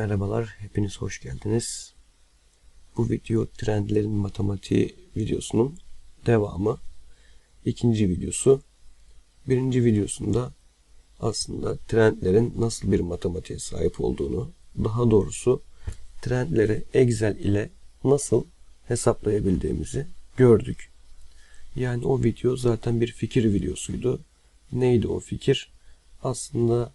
Merhabalar, hepiniz hoş geldiniz. Bu video trendlerin matematiği videosunun devamı. İkinci videosu. Birinci videosunda aslında trendlerin nasıl bir matematiğe sahip olduğunu, daha doğrusu trendleri Excel ile nasıl hesaplayabildiğimizi gördük. Yani o video zaten bir fikir videosuydu. Neydi o fikir? Aslında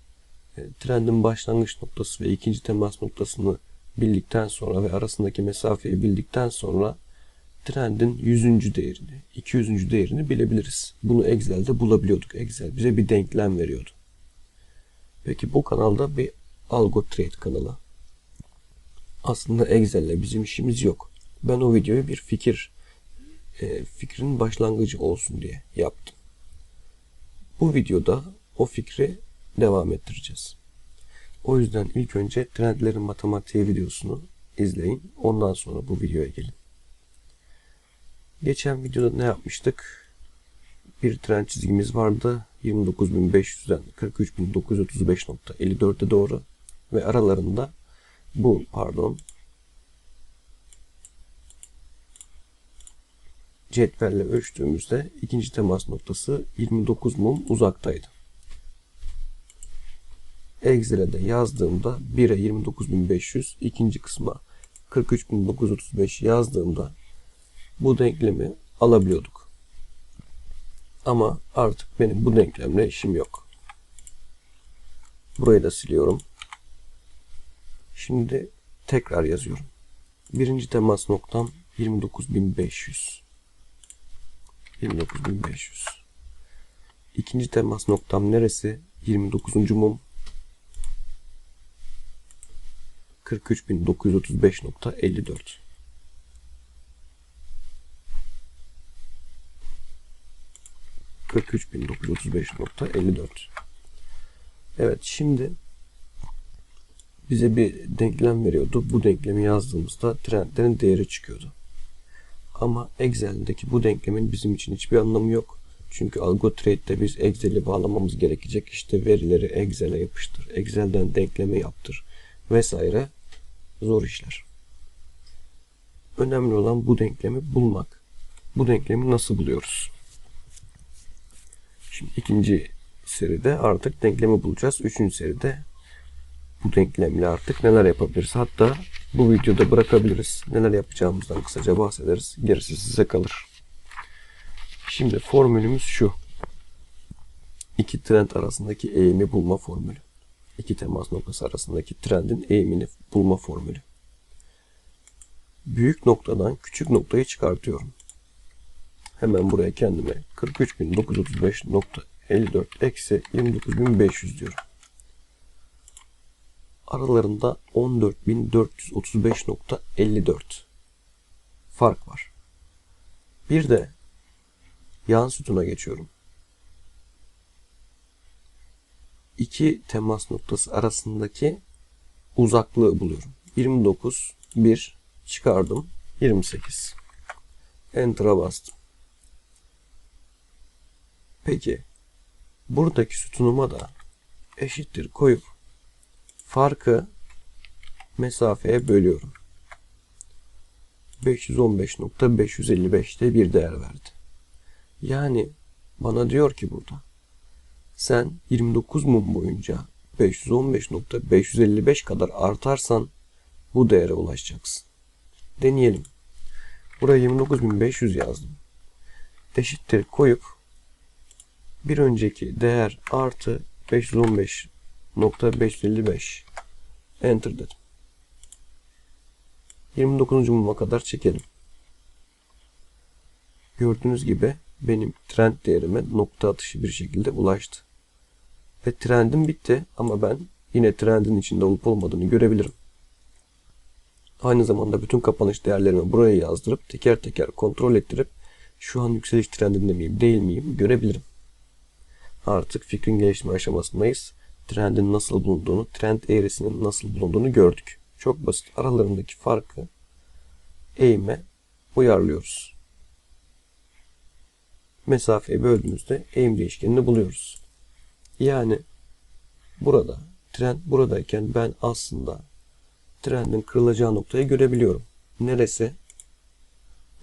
trendin başlangıç noktası ve ikinci temas noktasını bildikten sonra ve arasındaki mesafeyi bildikten sonra trendin 100. değerini, 200. değerini bilebiliriz. Bunu Excel'de bulabiliyorduk. Excel bize bir denklem veriyordu. Peki bu kanalda bir Algo Trade kanalı. Aslında Excel'le bizim işimiz yok. Ben o videoyu bir fikir, e, fikrin başlangıcı olsun diye yaptım. Bu videoda o fikri devam ettireceğiz. O yüzden ilk önce trendlerin matematiği videosunu izleyin. Ondan sonra bu videoya gelin. Geçen videoda ne yapmıştık? Bir trend çizgimiz vardı. 29.500'den 43.935.54'e doğru ve aralarında bu pardon cetvelle ölçtüğümüzde ikinci temas noktası 29 mum uzaktaydı. Excel'e de yazdığımda 1'e 29500 ikinci kısma 43935 yazdığımda bu denklemi alabiliyorduk. Ama artık benim bu denklemle işim yok. Burayı da siliyorum. Şimdi tekrar yazıyorum. Birinci temas noktam 29500. 29500. İkinci temas noktam neresi? 29. mum 43.935.54 43.935.54 Evet şimdi bize bir denklem veriyordu. Bu denklemi yazdığımızda trendlerin değeri çıkıyordu. Ama Excel'deki bu denklemin bizim için hiçbir anlamı yok. Çünkü Algo Trade'de biz Excel'i bağlamamız gerekecek. İşte verileri Excel'e yapıştır. Excel'den denklemi yaptır vesaire zor işler. Önemli olan bu denklemi bulmak. Bu denklemi nasıl buluyoruz? Şimdi ikinci seride artık denklemi bulacağız. Üçüncü seride bu denklemle artık neler yapabiliriz? Hatta bu videoda bırakabiliriz. Neler yapacağımızdan kısaca bahsederiz. Gerisi size kalır. Şimdi formülümüz şu. İki trend arasındaki eğimi bulma formülü. İki temas noktası arasındaki trendin eğimini bulma formülü. Büyük noktadan küçük noktayı çıkartıyorum. Hemen buraya kendime 43.935.54 eksi 29.500 diyorum. Aralarında 14.435.54 fark var. Bir de yan sütuna geçiyorum. İki temas noktası arasındaki uzaklığı buluyorum. 29, 1 çıkardım. 28. Enter'a bastım. Peki buradaki sütunuma da eşittir koyup farkı mesafeye bölüyorum. 515.555'te bir değer verdi. Yani bana diyor ki burada sen 29 mum boyunca 515.555 kadar artarsan bu değere ulaşacaksın. Deneyelim. Buraya 29.500 yazdım. Eşittir koyup bir önceki değer artı 515.555 enter dedim. 29. muma kadar çekelim. Gördüğünüz gibi benim trend değerime nokta atışı bir şekilde ulaştı. Ve trendim bitti ama ben yine trendin içinde olup olmadığını görebilirim. Aynı zamanda bütün kapanış değerlerimi buraya yazdırıp teker teker kontrol ettirip şu an yükseliş trendinde miyim değil miyim görebilirim. Artık fikrin gelişme aşamasındayız. Trendin nasıl bulunduğunu, trend eğrisinin nasıl bulunduğunu gördük. Çok basit aralarındaki farkı eğime uyarlıyoruz mesafeyi böldüğümüzde eğim değişkenini buluyoruz. Yani burada trend buradayken ben aslında trendin kırılacağı noktayı görebiliyorum. Neresi?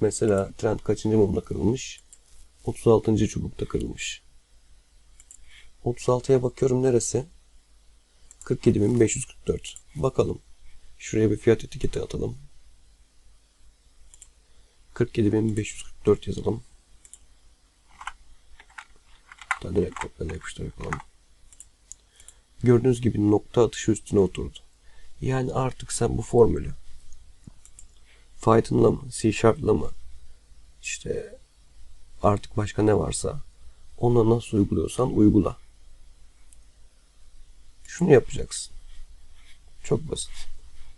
Mesela trend kaçıncı mumda kırılmış? 36. çubukta kırılmış. 36'ya bakıyorum neresi? 47.544. Bakalım. Şuraya bir fiyat etiketi atalım. 47.544 yazalım. Hatta direkt kopyala yapıştır yapalım. Gördüğünüz gibi nokta atışı üstüne oturdu. Yani artık sen bu formülü Python'la mı, C Sharp'la mı işte artık başka ne varsa ona nasıl uyguluyorsan uygula. Şunu yapacaksın. Çok basit.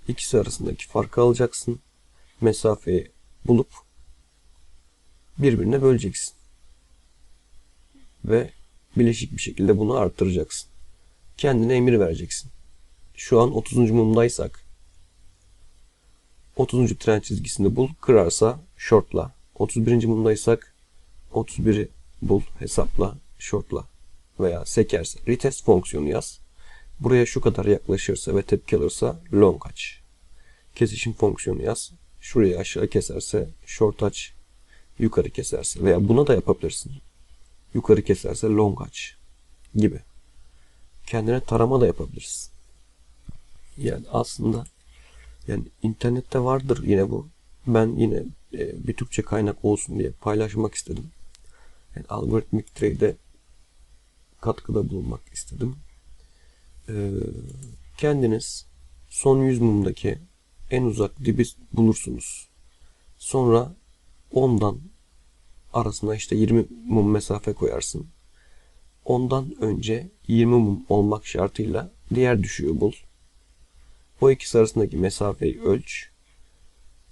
İkisi arasındaki farkı alacaksın. Mesafeyi bulup birbirine böleceksin. Ve bileşik bir şekilde bunu arttıracaksın. Kendine emir vereceksin. Şu an 30. mumdaysak 30. tren çizgisini bul, kırarsa shortla. 31. mumdaysak 31'i bul, hesapla, shortla. Veya sekerse retest fonksiyonu yaz. Buraya şu kadar yaklaşırsa ve tepki alırsa long aç. Kesişim fonksiyonu yaz. Şurayı aşağı keserse short aç. Yukarı keserse veya buna da yapabilirsin. Yukarı keserse long aç gibi. Kendine tarama da yapabilirsin. Yani aslında yani internette vardır yine bu. Ben yine e, bir Türkçe kaynak olsun diye paylaşmak istedim. Yani algoritmik trade'e katkıda bulunmak istedim. Ee, kendiniz son 100 mumdaki en uzak dibi bulursunuz. Sonra ondan arasına işte 20 mum mesafe koyarsın. Ondan önce 20 mum olmak şartıyla diğer düşüğü bul. O ikisi arasındaki mesafeyi ölç.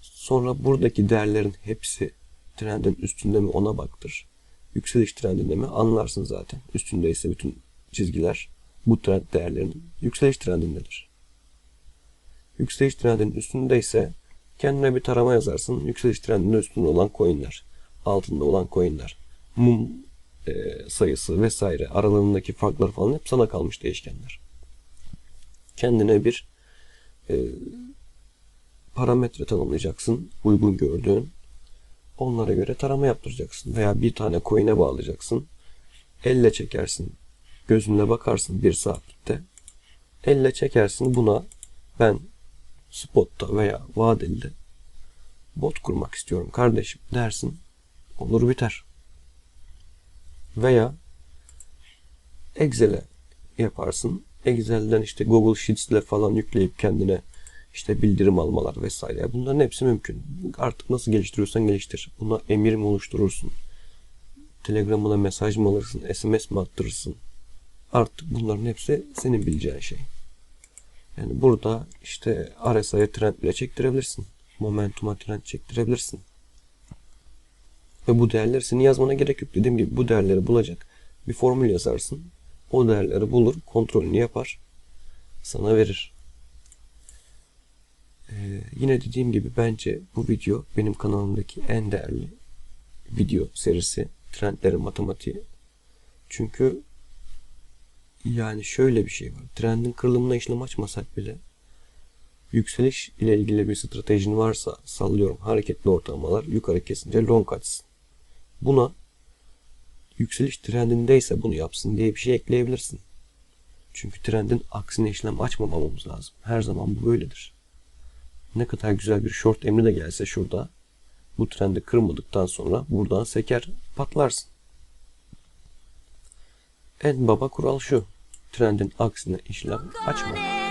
Sonra buradaki değerlerin hepsi trendin üstünde mi ona baktır. Yükseliş trendinde mi anlarsın zaten. Üstündeyse bütün çizgiler bu trend değerlerinin yükseliş trendindedir. Yükseliş trendinin üstündeyse kendine bir tarama yazarsın. Yükseliş trendinin üstünde olan coinler, altında olan coinler, mum e, sayısı vesaire aralarındaki farklar falan hep sana kalmış değişkenler. Kendine bir e, parametre tanımlayacaksın uygun gördüğün. Onlara göre tarama yaptıracaksın veya bir tane coin'e bağlayacaksın. Elle çekersin. Gözünle bakarsın bir saatlikte. Elle çekersin buna ben spotta veya vadeli bot kurmak istiyorum kardeşim dersin. Olur biter. Veya Excel'e yaparsın. Excel'den işte Google Sheets'le falan yükleyip kendine işte bildirim almalar vesaire. Bunların hepsi mümkün. Artık nasıl geliştiriyorsan geliştir. Buna emir mi oluşturursun? Telegram'ına mesaj mı alırsın? SMS mi attırırsın? Artık bunların hepsi senin bileceğin şey. Yani burada işte RSI'ye trend bile çektirebilirsin. Momentum'a trend çektirebilirsin. Ve bu değerleri senin yazmana gerek yok. Dediğim gibi bu değerleri bulacak bir formül yazarsın. O değerleri bulur, kontrolünü yapar. Sana verir. Ee, yine dediğim gibi bence bu video benim kanalımdaki en değerli video serisi. Trendlerin matematiği. Çünkü yani şöyle bir şey var. Trendin kırılımına işlem açmasak bile yükseliş ile ilgili bir stratejin varsa sallıyorum hareketli ortalamalar yukarı kesince long açsın. Buna yükseliş trendindeyse bunu yapsın diye bir şey ekleyebilirsin. Çünkü trendin aksine işlem açmamamız lazım. Her zaman bu böyledir. Ne kadar güzel bir short emri de gelse şurada bu trendi kırmadıktan sonra buradan seker patlarsın. En baba kural şu. Trendin aksine işlem açma.